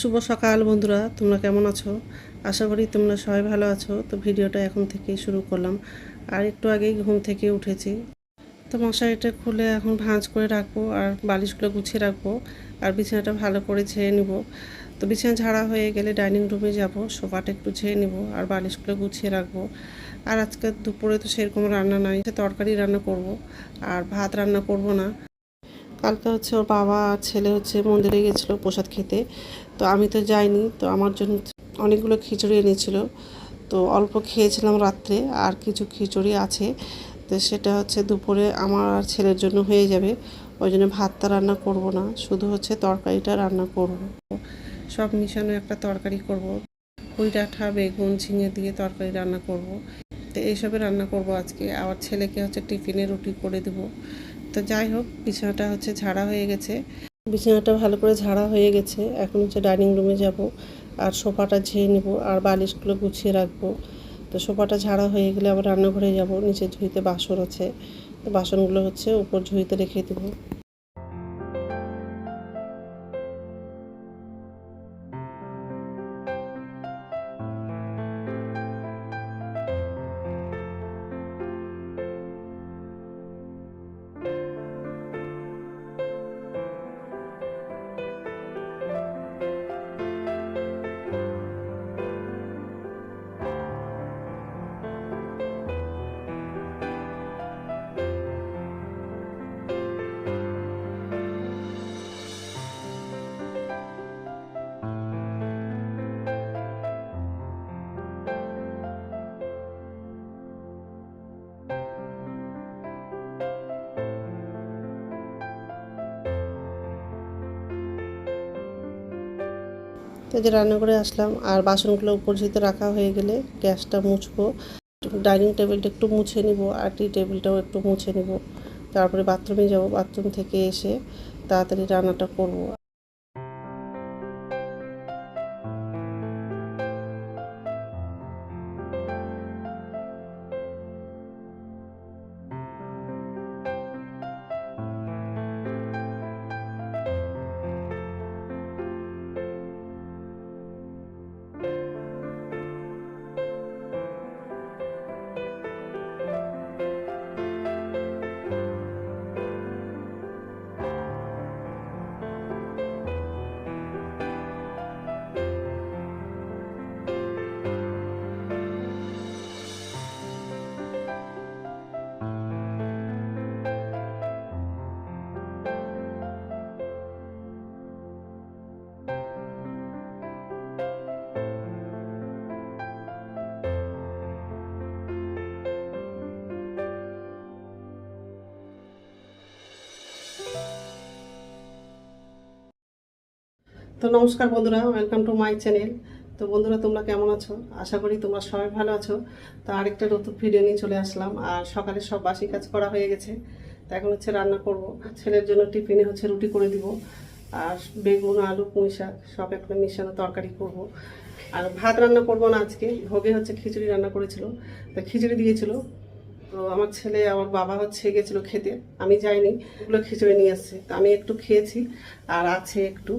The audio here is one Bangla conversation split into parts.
শুভ সকাল বন্ধুরা, তোমরা কেমন আছো? আশা করি তোমরা সবাই ভালো আছো। তো ভিডিওটা এখন থেকেই শুরু করলাম। আর একটু আগেই ঘুম থেকে উঠেছি। তো মশারিটা খুলে এখন ভাঁজ করে রাখব আর বালিশগুলো গুছিয়ে রাখব আর বিছানাটা ভালো করে ঝেড়ে নিব। তো বিছানা ঝাড়া হয়ে গেলে ডাইনিং রুমে যাব, সোফাটা একটু ঝেড়ে নিব আর বালিশগুলো গুছিয়ে রাখব। আর আজকে দুপুরে তো সেরকম রান্না নাই, তরকারি রান্না করব আর ভাত রান্না করব না। কালকে হচ্ছে ওর বাবা আর ছেলে হচ্ছে মন্দিরে গেছিল প্রসাদ খেতে। তো আমি তো যাইনি, তো আমার জন্য অনেকগুলো খিচুড়ি এনেছিল। তো অল্প খেয়েছিলাম রাত্রে, আর কিছু খিচুড়ি আছে। তো সেটা হচ্ছে দুপুরে আমার আর ছেলের জন্য হয়ে যাবে। ওই জন্য ভাতটা রান্না করব না, শুধু হচ্ছে তরকারিটা রান্না করব। সব মিশানো একটা তরকারি করব। পুঁই ডাঁটা, বেগুন ঝিঙে দিয়ে তরকারি রান্না করব। তো এইসবে রান্না করব আজকে। আবার ছেলেকে হচ্ছে টিফিনে রুটি করে দেবো। তো যাই হোক, বিছানাটা হচ্ছে ঝাড়া হয়ে গেছে। বিছানাটা ভালো করে ঝাড়া হয়ে গেছে। এখন হচ্ছে ডাইনিং রুমে যাব আর সোফাটা ঝেয়ে নেব আর বালিশগুলো গুছিয়ে রাখব। তো সোফাটা ঝাড়া হয়ে গেলে আবার রান্নাঘরে যাব। নিচে ঝুঁইতে বাসন আছে। তো বাসনগুলো হচ্ছে উপর ঝুঁইতে রেখে দেবো। তো যে রান্না করে আসলাম, আর বাসনগুলো উপর ঝুঁতে রাখা হয়ে গেলে গ্যাসটা মুছবো। ডাইনিং টেবিলটা একটু মুছে নিব, আর টি টেবিলটাও একটু মুছে নিব। তারপরে বাথরুমে যাব, বাথরুম থেকে এসে তাড়াতাড়ি রান্নাটা করব। তো নমস্কার বন্ধুরা ওয়েলকাম টু মাই চ্যানেল তো বন্ধুরা, তোমরা কেমন আছো? আশা করি তোমরা সবাই ভালো আছো। তো আরেকটা নতুন ভিডিও নিয়ে চলে আসলাম। আর সকালে সব বাসি কাজ করা হয়ে গেছে। তো এখন হচ্ছে রান্না করব। ছেলের জন্য টিফিনে হচ্ছে রুটি করে দিব। আর বেগুন, আলু, পুঁই শাক সব একটা মিশানো তরকারি করব। আর ভাত রান্না করব না আজকে। ভোগে হচ্ছে খিচুড়ি রান্না করেছিল। তো খিচুড়ি দিয়েছিল। তো আমার ছেলে, আমার বাবা হচ্ছে গেছিল খেতে। আমি যাইনি। ওগুলো খিচুড়ি নিয়ে আসছে। তো আমি একটু খেয়েছি। আর আছে একটু।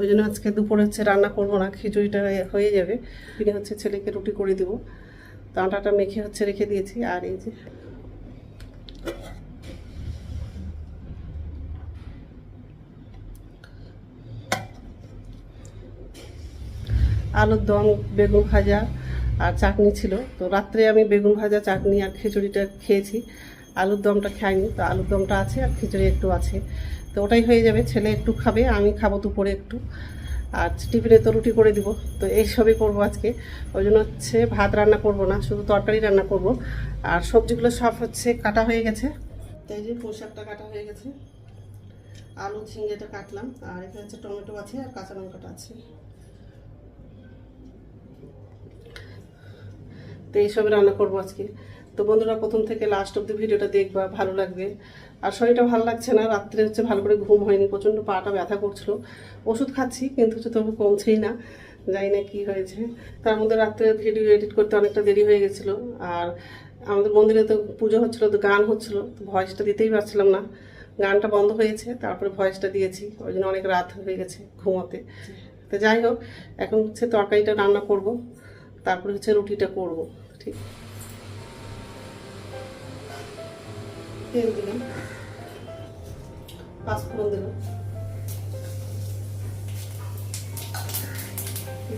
ওই জন্য আজকে দুপুরে হচ্ছে রান্না করব না, খিচুড়িটা হয়ে যাবে। ফিরে হচ্ছে ছেলেকে রুটি করে দেবো। তো আটাটা মেখে হচ্ছে রেখে দিয়েছি, আর এই যে আলুর দম, বেগুন ভাজা আর চাটনি ছিল। তো রাত্রে আমি বেগুন ভাজা, চাটনি আর খিচুড়িটা খেয়েছি। আলুর দমটা খাইনি, তো আলুর দমটা আছে আর খিচুড়ি একটু আছে। তো ওটাই হয়ে যাবে, ছেলে একটু খাবে, আমি খাব দুপুরে একটু। আর টিফিনে তো রুটি করে দিব, তো এইসবই করব আজকে। ওই জন্য হচ্ছে ভাত রান্না করব না, শুধু তরকারি রান্না করব। আর সবজিগুলো সব হচ্ছে কাটা হয়ে গেছে। তো এই যে পোশাকটা কাটা হয়ে গেছে। আলু ঝিঙ্গেটা কাটলাম, আর এখানে হচ্ছে টমেটো আছে আর কাঁচা লঙ্কাটা আছে। তো এইসবই রান্না করব আজকে। তো বন্ধুরা, প্রথম থেকে লাস্ট অব্দি ভিডিওটা দেখবা, ভালো লাগবে। আর শরীরটা ভালো লাগছে না, রাত্রে হচ্ছে ভালো করে ঘুম হয়নি, প্রচণ্ড পাটা ব্যথা করছিল। ওষুধ খাচ্ছি, কিন্তু হচ্ছে তবু কমছেই না, জানি না কী হয়েছে। তার মধ্যে রাত্রে ভিডিও এডিট করতে অনেকটা দেরি হয়ে গেছিল, আর আমাদের মন্দিরে তো পুজো হচ্ছিল, তো গান হচ্ছিল, তো ভয়েসটা দিতেই পারছিলাম না। গানটা বন্ধ হয়েছে, তারপরে ভয়েসটা দিয়েছি, ওই জন্য অনেক রাত হয়ে গেছে ঘুমোতে। তো যাই হোক, এখন হচ্ছে তরকারিটা রান্না করব, তারপরে হচ্ছে রুটিটা করব, ঠিক। তেল দিলাম। পাঁচফোড়ন দিলাম।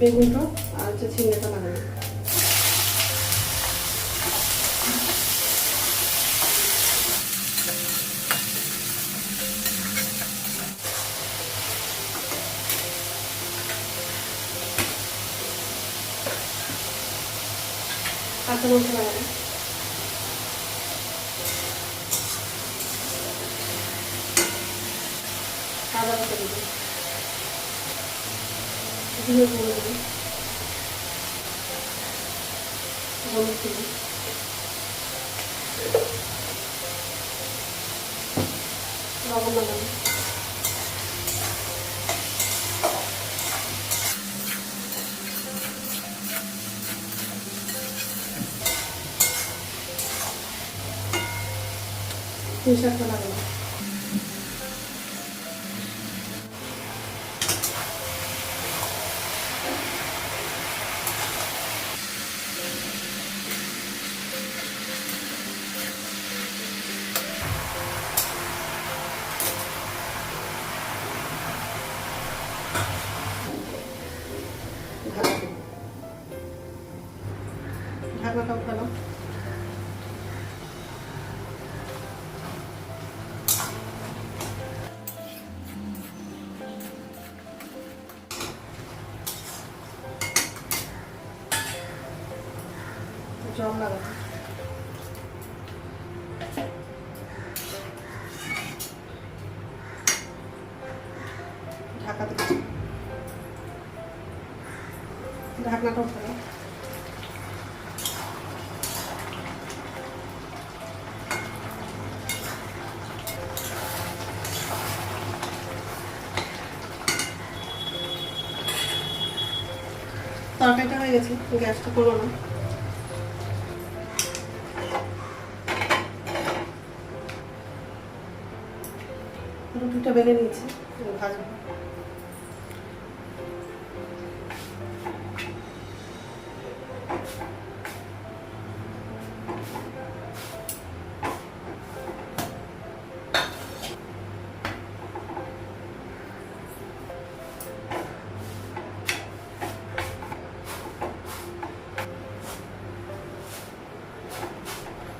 বেগুনটা আর হচ্ছে ঝিঙ্গাটা লাগানো কাঁচা লঙ্কা লাগানো আদা বাটা দেবো জিরে গুঁড়ো দেবো হলুদ দেবো লবণ লাগানো পুঁই শাকটা জল লাগাবো ঢাকা দেবো ঢাকনাটাও ফেলাম তরকারিটা হয়ে গেছে গ্যাসটা করব না। রুটিটা বেলে নিয়েছি। ভাজবো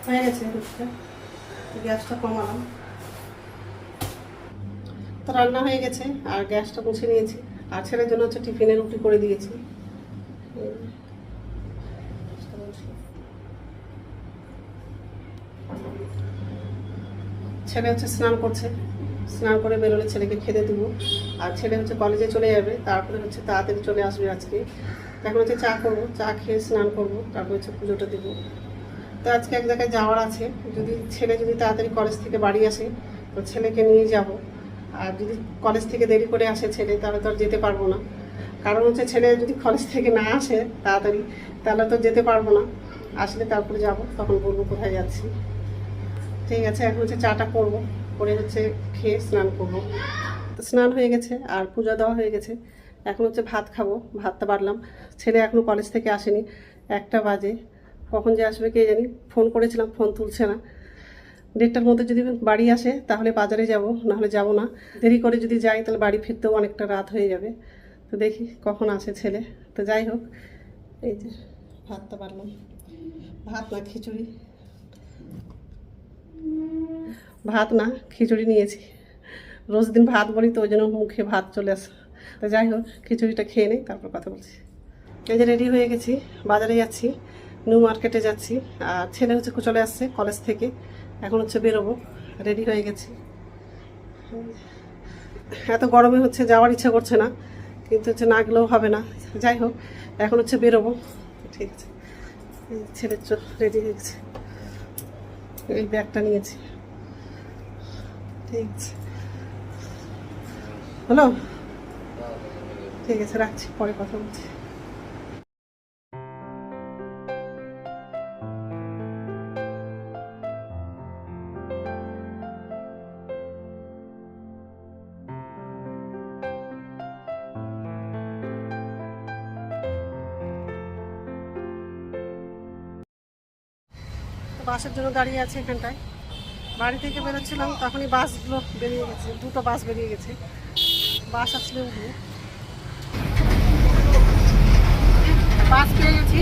হয়ে গেছে রুটিটা গ্যাসটা কমালাম। তো রান্না হয়ে গেছে, আর গ্যাসটা মুছে নিয়েছি। আর ছেলের জন্য হচ্ছে টিফিনে রুটি করে দিয়েছি। ছেলে হচ্ছে স্নান করছে। স্নান করে বেরোলে ছেলেকে খেতে দেবো। আর ছেলে হচ্ছে কলেজে চলে যাবে। তারপরে হচ্ছে তাড়াতাড়ি চলে আসবে আজকে। এখন হচ্ছে চা করব। চা খেয়ে স্নান করব। তারপরে হচ্ছে পুজোটা দেবো। তো আজকে এক জায়গায় যাওয়ার আছে। যদি ছেলে যদি তাড়াতাড়ি কলেজ থেকে বাড়ি আসে, তো ছেলেকে নিয়ে যাব। আর যদি কলেজ থেকে দেরি করে আসে ছেলে, তাহলে তো আর যেতে পারব না। কারণ হচ্ছে ছেলে যদি কলেজ থেকে না আসে তাড়াতাড়ি, তাহলে তো যেতে পারব না। আসলে তারপরে যাব, তখন বলব কোথায় যাচ্ছি। ঠিক আছে, এখন হচ্ছে চাটা করব, করে হচ্ছে খেয়ে স্নান করব। স্নান হয়ে গেছে, আর পূজা দেওয়া হয়ে গেছে। এখন হচ্ছে ভাত খাব, ভাতটা বাড়লাম। ছেলে এখনও কলেজ থেকে আসেনি, একটা বাজে। কখন যে আসবে কে জানি? ফোন করেছিলাম, ফোন তুলছে না। দেড়টার মধ্যে যদি বাড়ি আসে, তাহলে বাজারে যাব, নাহলে যাব না। দেরি করে যদি যাই, তাহলে বাড়ি ফিরতেও অনেকটা রাত হয়ে যাবে। তো দেখি কখন আসে ছেলে। তো যাই হোক, এই যে ভাতটা পারলাম ভাত না, খিচুড়ি। ভাত না, খিচুড়ি নিয়েছি। রোজ দিন ভাত বলি তো, ওই জন্য মুখে ভাত চলে আসে। তো যাই হোক, খিচুড়িটা খেয়ে নেই, তারপর কথা বলছি। এই যে রেডি হয়ে গেছি, বাজারে যাচ্ছি নিউ মার্কেটে যাচ্ছি। আর ছেলে হচ্ছে চলে আসছে কলেজ থেকে। এখন হচ্ছে বেরোবো রেডি হয়ে গেছি। এত গরমে হচ্ছে যাওয়ার ইচ্ছা করছে না, কিন্তু হচ্ছে না গেলেও হবে না। যাই হোক, এখন হচ্ছে বেরোবো। ঠিক আছে। চোখ রেডি হয়ে গেছে। এই ব্যাগটা নিয়েছি। ঠিক আছে। হ্যালো? ঠিক আছে, রাখছি, পরে কথা বলছি। বাসের জন্য দাঁড়িয়ে আছে এখানটায়। বাড়ি থেকে বেরোচ্ছিলাম, তখনই বাসগুলো বেরিয়ে গেছে, দুটো বাস বেরিয়ে গেছে। বাস আসলে উঠবো। বাস পেয়ে গেছি।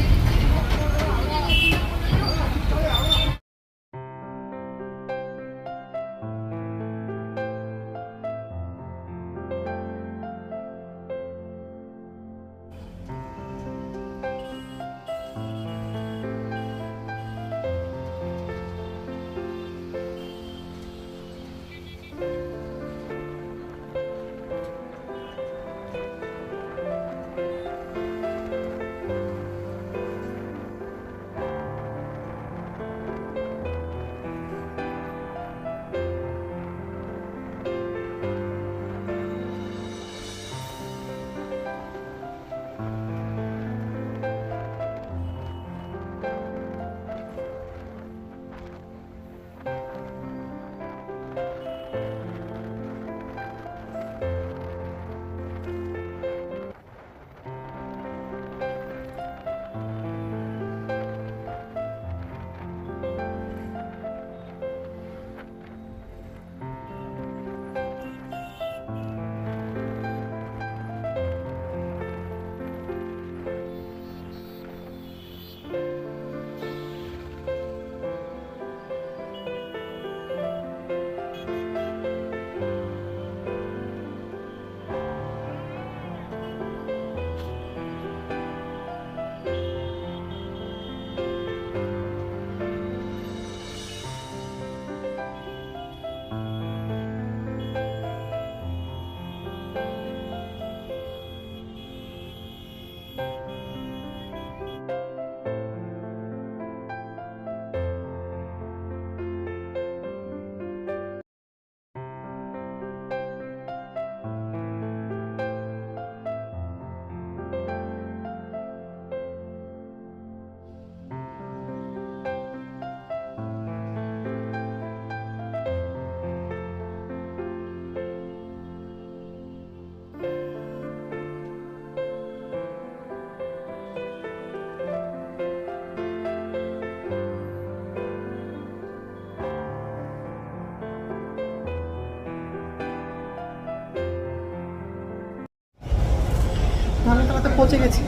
ধর্মতলাতে পৌঁছে গেছি।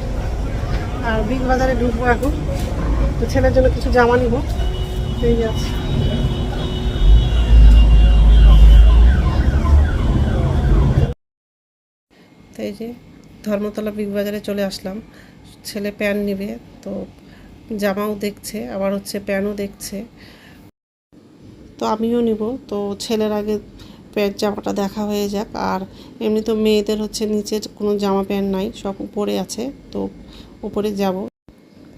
আর বিগ বাজারে ঢুকবো এখন। তো ছেলের জন্য কিছু জামা নিব। এই আছে। তো এই যে ধর্মতলা বিগ বাজারে চলে আসলাম। ছেলে প্যান্ট নিবে, তো জামাও দেখছে, আবার হচ্ছে প্যান্টও দেখছে। তো আমিও নিব। তো ছেলের আগে প্যান্ট জামাটা দেখা হয়ে যাক। আর এমনি তো মেয়েদের হচ্ছে নিচের কোনো জামা প্যান্ট নাই, সব উপরে আছে, তো উপরে যাব।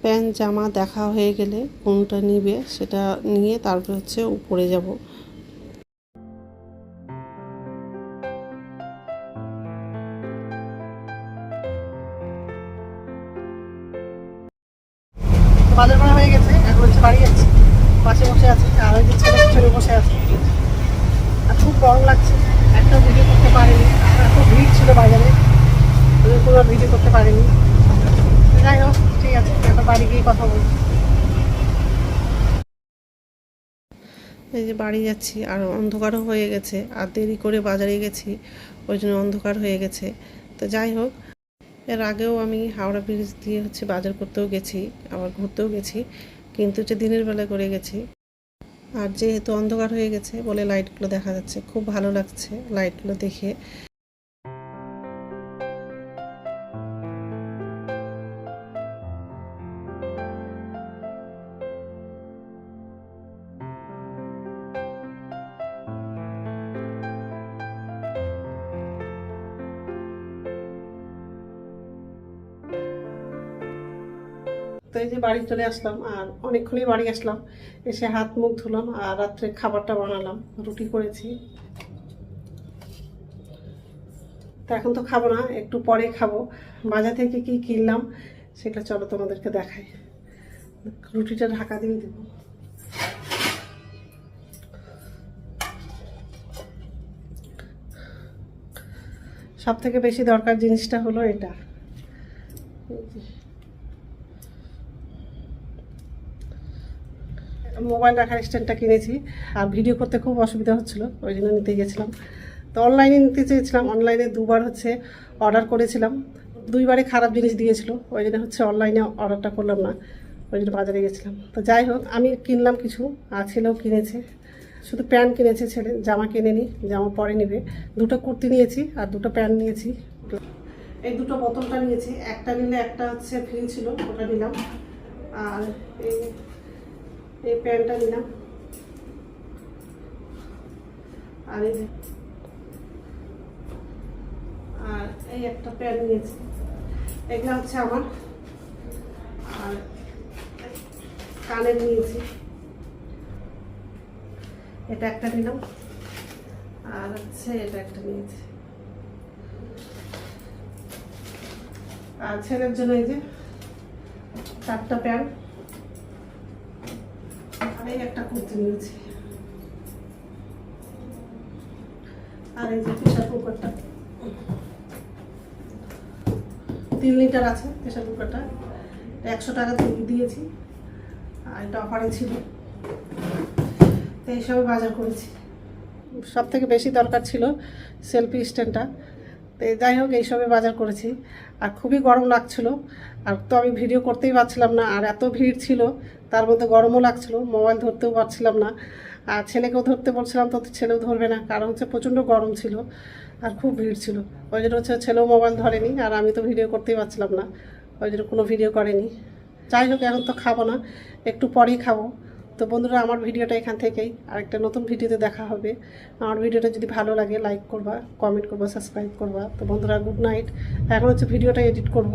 প্যান্ট জামা দেখা হয়ে গেলে কোনটা নিবে সেটা নিয়ে তারপর হচ্ছে উপরে যাব। এই যে বাড়ি যাচ্ছি, আর অন্ধকারও হয়ে গেছে, আর দেরি করে বাজারে গেছি, ওই জন্য অন্ধকার হয়ে গেছে। তো যাই হোক, এর আগেও আমি হাওড়া ব্রিজ দিয়ে হচ্ছে বাজার করতেও গেছি, আবার ঘুরতেও গেছি, কিন্তু হচ্ছে দিনের বেলা করে গেছি। আর যেহেতু অন্ধকার হয়ে গেছে বলে লাইটগুলো দেখা যাচ্ছে, খুব ভালো লাগছে লাইটগুলো দেখে। তো এই যে বাড়ি চলে আসলাম আর অনেকক্ষণই বাড়ি আসলাম। এসে হাত মুখ ধুলাম আর রাত্রে খাবারটা বানালাম, রুটি করেছি। তা এখন তো খাব না, একটু পরে খাব। বাজার থেকে কি কিনলাম সেটা চলো তোমাদেরকে দেখাই। রুটিটা ঢাকা দিয়ে দেবো। সব থেকে বেশি দরকার জিনিসটা হলো এটা এই যে মোবাইল রাখার স্ট্যান্ডটা কিনেছি। আর ভিডিও করতে খুব অসুবিধা হচ্ছিল, ওই জন্য নিতে গেছিলাম। তো অনলাইনে নিতে চেয়েছিলাম, অনলাইনে দুবার হচ্ছে অর্ডার করেছিলাম। দুইবারে খারাপ জিনিস দিয়েছিল, ওই জন্য হচ্ছে অনলাইনে অর্ডারটা করলাম না, ওই জন্য বাজারে গেছিলাম। তো যাই হোক, আমি কিনলাম কিছু, আর ছেলেও কিনেছে। শুধু প্যান্ট কিনেছে ছেলে, জামা কিনে নি, জামা পরে নেবে। দুটো কুর্তি নিয়েছি, আর দুটো প্যান্ট নিয়েছি। এই দুটো বোতলটা নিয়েছি, একটা নিলে একটা হচ্ছে ফ্রি ছিল, ওটা নিলাম। আর এই এই প্যান্টটা নিলাম। আর এই আর এই একটা প্যান্ট নিয়েছি। এগুলো হচ্ছে আমার। আর কানের নিয়েছি। এটা একটা নিলাম। আর হচ্ছে এটা একটা নিয়েছি। আর ছেলের জন্য এই যে চারটা প্যান্ট। এই একটা কুর্তি নিয়েছি। আর এই যে প্রেশার কুকারটা। তিন লিটার আছে প্রেশার কুকারটা। একশো টাকা দিয়ে দিয়েছি। আর এটা অফারে ছিল। তো এইসবে বাজার করেছি। সব থেকে বেশি দরকার ছিল সেলফি স্ট্যান্ডটা। তো যাই হোক, এইসবে বাজার করেছি। আর খুবই গরম লাগছিল। আর তো আমি ভিডিও করতেই পারছিলাম না। আর এত ভিড় ছিল তার মধ্যে গরমও লাগছিল, মোবাইল ধরতেও পারছিলাম না। আর ছেলেকেও ধরতে বলছিলাম, তো ছেলেও ধরবে না, কারণ হচ্ছে প্রচণ্ড গরম ছিল আর খুব ভিড় ছিল। ওই জন্য হচ্ছে ছেলেও মোবাইল ধরেনি, আর আমি তো ভিডিও করতেই পারছিলাম না, ওই জন্য কোনো ভিডিও করেনি। যাই হোক, এখন তো খাব না, একটু পরেই খাব। তো বন্ধুরা, আমার ভিডিওটা এখান থেকেই, আরেকটা নতুন ভিডিওতে দেখা হবে। আমার ভিডিওটা যদি ভালো লাগে লাইক করবা কমেন্ট করবা সাবস্ক্রাইব করবা। তো বন্ধুরা গুড নাইট এখন হচ্ছে ভিডিওটা এডিট করব।